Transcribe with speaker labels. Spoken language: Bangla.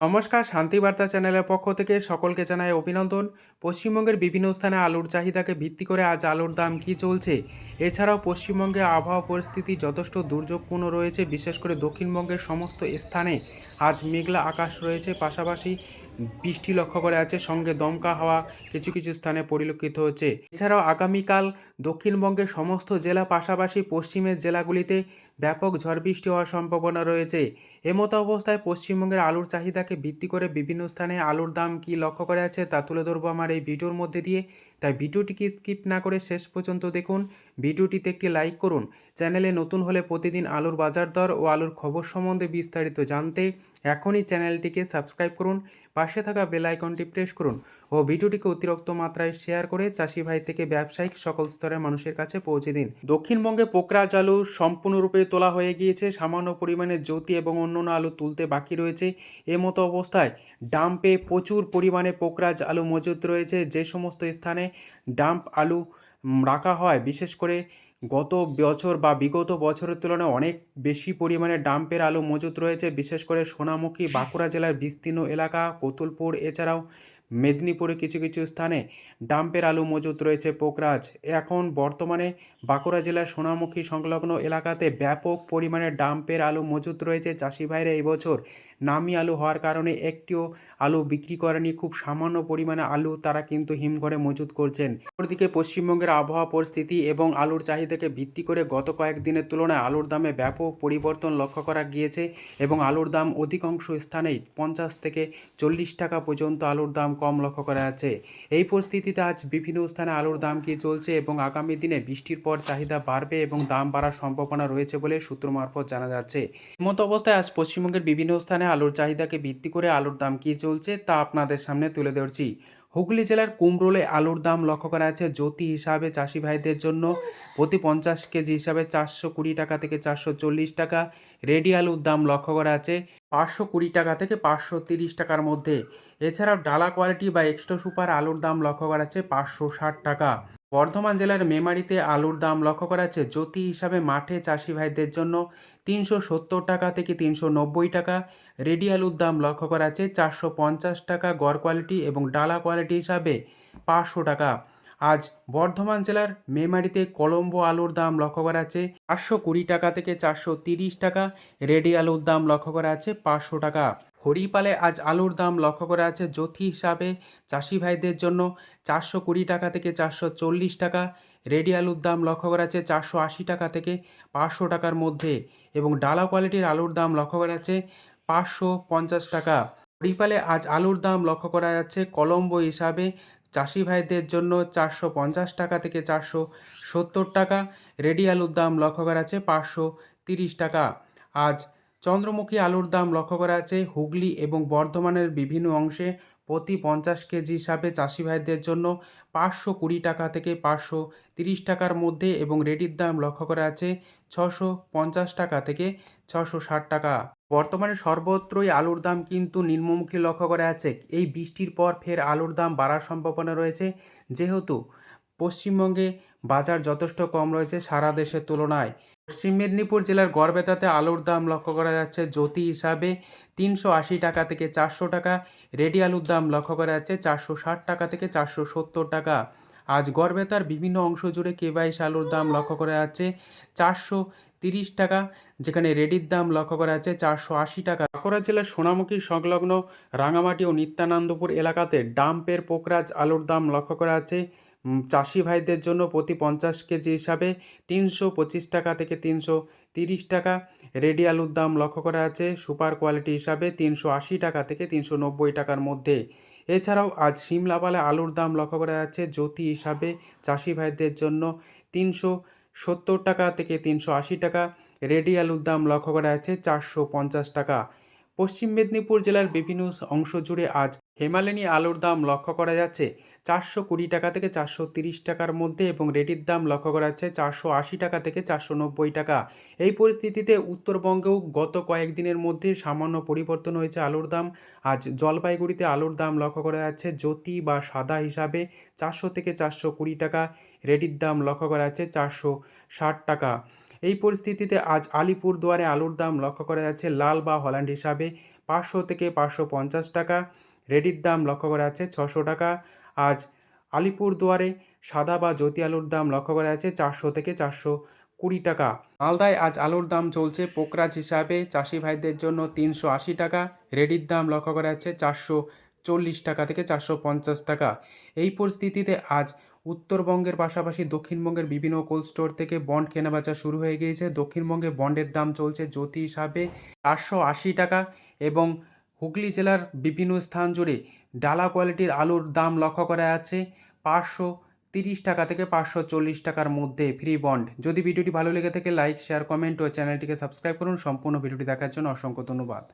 Speaker 1: নমস্কার শান্তিবার্তা চ্যানেলের পক্ষ থেকে সকলকে জানায় অভিনন্দন। পশ্চিমবঙ্গের বিভিন্ন স্থানে আলুর চাহিদাকে ভিত্তি করে আজ আলুর দাম কি চলছে? এছাড়াও পশ্চিমবঙ্গে আবহাওয়া পরিস্থিতি যথেষ্ট দুর্যোগপূর্ণ রয়েছে, বিশেষ করে দক্ষিণবঙ্গের সমস্ত স্থানে আজ মেঘলা আকাশ রয়েছে। পাশাপাশি বৃষ্টি লক্ষ্য করা আছে, সঙ্গে দমকা হাওয়া কিছু কিছু স্থানে পরিলক্ষিত হচ্ছে। এছাড়াও আগামীকাল দক্ষিণবঙ্গের সমস্ত জেলা, পাশাপাশি পশ্চিমের জেলাগুলিতে ব্যাপক ঝড় বৃষ্টি হওয়ার সম্ভাবনা রয়েছে। এমতো অবস্থায় পশ্চিমবঙ্গের আলুর চাহিদাকে ভিত্তি করে বিভিন্ন স্থানে আলুর দাম কি লক্ষ্য করা আছে তা তুলে ধরবো আমার এই ভিডিওর মধ্যে দিয়ে। তাই ভিডিওটিকে স্কিপ না করে শেষ পর্যন্ত দেখুন। ভিডিওটিতে একটি লাইক করুন। চ্যানেলে নতুন হলে প্রতিদিন আলুর বাজার দর ও আলুর খবর সম্বন্ধে বিস্তারিত জানতে এখনই চ্যানেলটিকে সাবস্ক্রাইব করুন। পাশে থাকা বেল আইকনটি প্রেস করুন ও ভিডিওটিকে অতিরিক্ত মাত্রায় শেয়ার করে চাষি ভাই থেকে ব্যবসায়িক সকল স্তরের মানুষের কাছে পৌঁছে দিন। দক্ষিণবঙ্গে পোকরাজ আলু সম্পূর্ণরূপে তোলা হয়ে গিয়েছে। সামান্য পরিমাণে জ্যোতি এবং অন্যান্য আলু তুলতে বাকি রয়েছে। এমতো অবস্থায় ডাম্পে প্রচুর পরিমাণে পোকরাজ আলু মজুদ রয়েছে। যে সমস্ত স্থানে ডাম্প আলু রাখা হয়। বিশেষ করে গত বছর বা বিগত বছরের তুলনায় অনেক বেশি পরিমাণে ডাম্পের আলু মজুত রয়েছে। বিশেষ করে সোনামুখী বাঁকুড়া জেলার বিস্তীর্ণ এলাকা, কতুলপুর, এছাড়াও মেদিনীপুরে কিছু কিছু স্থানে ডাম্পের আলু মজুত রয়েছে পোকরাজ। এখন বর্তমানে বাঁকুড়া জেলার সোনামুখী সংলগ্ন এলাকাতে ব্যাপক পরিমাণে ডাম্পের আলু মজুত রয়েছে। চাষি ভাইরা এই বছর নামি আলু হওয়ার কারণে একটিও আলু বিক্রি করেনি। খুব সামান্য পরিমাণে আলু তারা কিন্তু হিমঘরে মজুত করছেন। অপরদিকে পশ্চিমবঙ্গের আবহাওয়া পরিস্থিতি এবং আলুর চাহিদাকে ভিত্তি করে গত কয়েকদিনের তুলনায় আলুর দামে ব্যাপক পরিবর্তন লক্ষ্য করা গিয়েছে এবং আলুর দাম অধিকাংশ স্থানেই পঞ্চাশ থেকে চল্লিশ টাকা পর্যন্ত আলুর দাম কম লক্ষ্য করা যাচ্ছে এই পরিস্থিতিতে আজ বিভিন্ন স্থানে আলুর দাম কি চলছে এবং আগামী দিনে বৃষ্টির পর চাহিদা বাড়বে এবং দাম বাড়ার সম্ভাবনা রয়েছে বলে সূত্র মারফত জানা যাচ্ছে। মতো অবস্থায় আজ পশ্চিমবঙ্গের বিভিন্ন স্থানে আলুর চাহিদাকে ভিত্তি করে আলুর দাম কী চলছে তা আপনাদের সামনে তুলে ধরছি। হুগলি জেলার কুমরোলে আলুর দাম লক্ষ্য করা আছে জ্যোতি হিসাবে চাষি ভাইদের জন্য। প্রতি পঞ্চাশ কেজি হিসাবে চারশো কুড়ি টাকা থেকে চারশো চল্লিশ টাকা। রেডি আলুর দাম লক্ষ্য করা আছে। পাঁচশো কুড়ি টাকা থেকে পাঁচশো তিরিশ টাকার মধ্যে। এছাড়াও ডালা কোয়ালিটি বা এক্সট্রা সুপার আলুর দাম লক্ষ্য করা আছে পাঁচশো ষাট টাকা। বর্ধমান জেলার মেমারিতে আলুর দাম লক্ষ্য করা আছে জ্যোতি হিসাবে মাঠে চাষি ভাইদের জন্য তিনশো সত্তর টাকা থেকে তিনশো নব্বই টাকা। রেডি আলুর দাম লক্ষ্য করা আছে চারশো পঞ্চাশ টাকা গড় কোয়ালিটি এবং ডালা কোয়ালিটি হিসাবে পাঁচশো টাকা। আজ বর্ধমান জেলার মেমারিতে কলম্বো আলুর দাম লক্ষ্য করা আছে চারশো কুড়ি টাকা থেকে চারশো তিরিশ টাকা। রেডি আলুর দাম লক্ষ্য করা আছে পাঁচশো টাকা। হরিপালে আজ আলুর দাম লক্ষ্য করা আছে জ্যোতি হিসাবে। চাষি ভাইদের জন্য চারশো কুড়ি টাকা থেকে চারশো চল্লিশ টাকা। রেডি আলুর দাম লক্ষ্য করা আছে চারশো আশি টাকা থেকে পাঁচশো টাকার মধ্যে। এবং ডালা কোয়ালিটির আলুর দাম লক্ষ্য করা আছে পাঁচশো পঞ্চাশ টাকা। হরিপালে আজ আলুর দাম লক্ষ্য করা যাচ্ছে কলম্বো হিসাবে চাষি ভাইদের জন্য চারশো পঞ্চাশ টাকা থেকে চারশো সত্তর টাকা। রেডি আলুর দাম লক্ষ্য করা আছে পাঁচশো তিরিশ টাকা। আজ চন্দ্রমুখী আলুর দাম লক্ষ্য করা আছে। হুগলি এবং বর্ধমানের বিভিন্ন অংশে প্রতি পঞ্চাশ কেজি হিসাবে চাষি ভাইদের জন্য পাঁচশো কুড়ি টাকা থেকে পাঁচশো তিরিশ টাকার মধ্যে এবং রেডির দাম লক্ষ্য করা আছে ছশো পঞ্চাশ টাকা থেকে ছশো ষাট টাকা। বর্তমানে সর্বত্রই আলুর দাম কিন্তু নিম্নমুখী লক্ষ্য করা আছে এই বৃষ্টির পর ফের আলুর দাম বাড়ার সম্ভাবনা রয়েছে। যেহেতু পশ্চিমবঙ্গে বাজার যথেষ্ট কম রয়েছে সারা দেশের তুলনায়। পশ্চিম মেদিনীপুর জেলার গড়বেতাতে আলুর দাম লক্ষ্য করা যাচ্ছে জ্যোতি হিসাবে তিনশো আশি টাকা থেকে চারশো টাকা। রেডি আলুর দাম লক্ষ্য করা যাচ্ছে চারশো ষাট টাকা থেকে চারশো সত্তর টাকা। আজ গড়বেতার বিভিন্ন অংশ জুড়ে কেবাইশ আলুর দাম লক্ষ্য করা যাচ্ছে চারশো তিরিশ টাকা, যেখানে রেডির দাম লক্ষ্য করা আছে চারশো আশি টাকা। বাঁকুড়া জেলার সোনামুখী সংলগ্ন রাঙামাটি ও নিত্যানন্দপুর এলাকাতে ডাম্পের পোকরাজ আলুর দাম লক্ষ্য করা আছে চাষি ভাইদের জন্য প্রতি পঞ্চাশ কেজি হিসাবে তিনশো পঁচিশ টাকা থেকে তিনশো তিরিশ টাকা। রেডি আলুর দাম লক্ষ্য করা আছে সুপার কোয়ালিটি হিসাবে তিনশো আশি টাকা থেকে তিনশো নব্বই টাকার মধ্যে। এছাড়াও আজ সিমলাপালে আলুর দাম লক্ষ্য করা যাচ্ছে জ্যোতি হিসাবে চাষি ভাইদের জন্য তিনশো সত্তর টাকা থেকে তিনশো আশি টাকা। রেডি আলুর দাম লক্ষ্য করা যাচ্ছে চারশো পঞ্চাশ টাকা। পশ্চিম মেদিনীপুর জেলার বিভিন্ন অংশ জুড়ে আজ হেমালিনী আলুর দাম লক্ষ্য করা যাচ্ছে। চারশো কুড়ি টাকা থেকে চারশো তিরিশ টাকার মধ্যে এবং রেডির দাম লক্ষ্য করা যাচ্ছে চারশো আশি টাকা থেকে চারশো নব্বই টাকা। এই পরিস্থিতিতে উত্তরবঙ্গেও গত কয়েকদিনের মধ্যে সামান্য পরিবর্তন হয়েছে আলুর দাম। আজ জলপাইগুড়িতে আলুর দাম লক্ষ্য করা যাচ্ছে জ্যোতি বা সাদা হিসাবে চারশো থেকে চারশো কুড়ি টাকা। রেডির দাম লক্ষ্য করা যাচ্ছে চারশো ষাট টাকা। এই পরিস্থিতিতে আজ আলিপুরদুয়ারে আলুর দাম লক্ষ্য করা যাচ্ছে লাল বা হল্যান্ড হিসাবে। পাঁচশো থেকে পাঁচশো পঞ্চাশ টাকা, রেডির দাম লক্ষ্য করা যাচ্ছে ছশো টাকা। আজ আলিপুরদুয়ারে সাদা বা জ্যোতি আলুর দাম লক্ষ্য করা যাচ্ছে চারশো থেকে চারশো কুড়ি টাকা। মালদায় আজ আলুর দাম চলছে পোকরাজ হিসাবে, চাষি ভাইদের জন্য তিনশো আশি টাকা, রেডির দাম লক্ষ্য করা যাচ্ছে চারশো চল্লিশ টাকা থেকে চারশো পঞ্চাশ টাকা। এই পরিস্থিতিতে আজ উত্তরবঙ্গের পাশাপাশি দক্ষিণবঙ্গের বিভিন্ন কোল্ড স্টোর থেকে বন্ড কেনাবেচা শুরু হয়ে গিয়েছে। দক্ষিণবঙ্গে বন্ডের দাম চলছে জ্যোতি হিসাবে চারশো আশি টাকা এবং হুগলি জেলার বিভিন্ন স্থান জুড়ে ডালা কোয়ালিটির আলুর দাম লক্ষ্য করা যাচ্ছে পাঁচশো তিরিশ টাকা থেকে পাঁচশো চল্লিশ টাকার মধ্যে ফ্রি বন্ড। যদি ভিডিওটি ভালো লেগে থাকে লাইক শেয়ার কমেন্ট ও চ্যানেলটিকে সাবস্ক্রাইব করুন। সম্পূর্ণ ভিডিওটি দেখার জন্য অসংখ্য ধন্যবাদ।